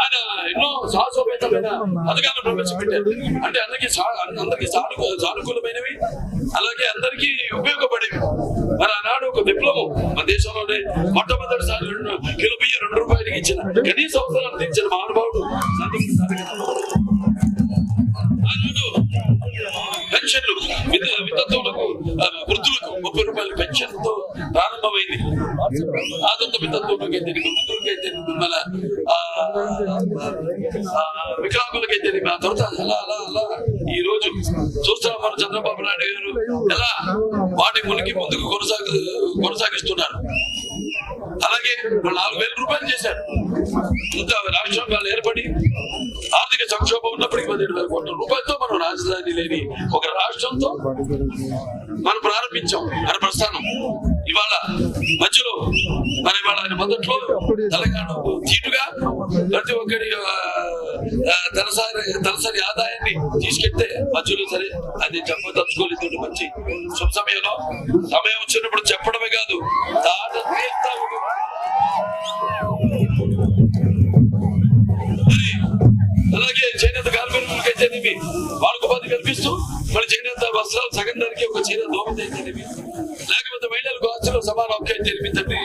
ఆయన ఎన్నో సాహసోపేతమైన పథకాలను ప్రవేశపెట్టారు. అంటే అందరికీ అందరికీ సానుకూ సానుకూలమైనవి అలాగే అందరికీ ఉపయోగపడేవి. మరి ఆనాడు ఒక విప్లవం మన దేశంలోనే మొట్టమొదటిసారి కిలో బియ్యం రెండు రూపాయలకి ఇచ్చిన కనీస అవసరాలు తీర్చిన మహానుభావుడు పెన్షన్లు ఆదంత వితంతువులకు అయితే మన వికలాంగులకైతే మన దొరత అలా అలా అలా. ఈ రోజు చూస్తున్నాం మన చంద్రబాబు నాయుడు గారు? ఎలా? వాటి మునికి ముందుకు కొనసాగు కొనసాగిస్తున్నారు. అలాగే నాలుగు వేల రూపాయలు చేశారు. ఇంత రాష్ట్రం ఏర్పడి ఆర్థిక సంక్షోభం ఉన్నప్పటికీ పదిహేడు వేల కోట్ల రూపాయలతో మనం రాజధాని లేని ఒక రాష్ట్రంతో మనం ప్రారంభించాం. మన ప్రస్థానం. ఇవాళ మధ్యలో ఆయన మొదట్లో తెలంగాణ తీటుగా ప్రతి ఒక్కరి ఆ, తలసరి తలసరి ఆదాయాన్ని తీసుకెళ్తే మధ్యలో సరే అది చెప్పదలుచుకోలేదు మంచి శుభ సమయంలో. సమయం వచ్చినప్పుడు చెప్పడమే కాదు దాట తీర్థ అలాగే చేనేత కార్మికులకి అయితేనేమి వాళ్ళకు ఉపాధి కల్పిస్తూ మరి చేనేత వస్త్రాలు సగం ధరకి ఒక చీర దోమత అయితేనేమి? లేకపోతే మహిళలకు ఆస్తులు సమాన హక్కు అయితేనేమి తండ్రి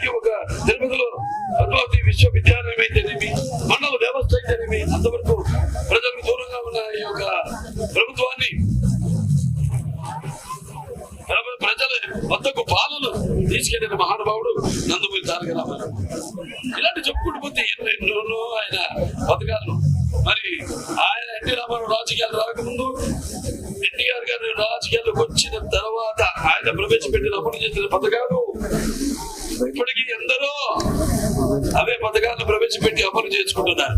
ఆ ఒక తిరుపతిలో పద్మావతి విశ్వవిద్యాలయం అయితేనేమి మండల వ్యవస్థ అయితేనేమి అంతవరకు ప్రజలకు దూరంగా ఉన్న ఈ యొక్క ప్రభుత్వాన్ని ప్రజల వద్దకు పాలన తీసుకెళ్ళిన మహానుభావుడు నందమూరి తారక రామారావు. ఇలాంటి చెప్పుకుంటూ పోతే ఎన్నో ఎన్నో ఆయన పథకాలను మరి ఆయన ఎన్టీ రామారావు రాజకీయాలు రాకముందు ఎన్టీఆర్ గారు రాజకీయాల్లోకి వచ్చిన తర్వాత ఆయన ప్రవేశపెట్టిన అమలు చేసిన పథకాలు ఇప్పటికీ ఎందరో అవే పథకాలను ప్రవేశపెట్టి అమలు చేసుకుంటున్నారు.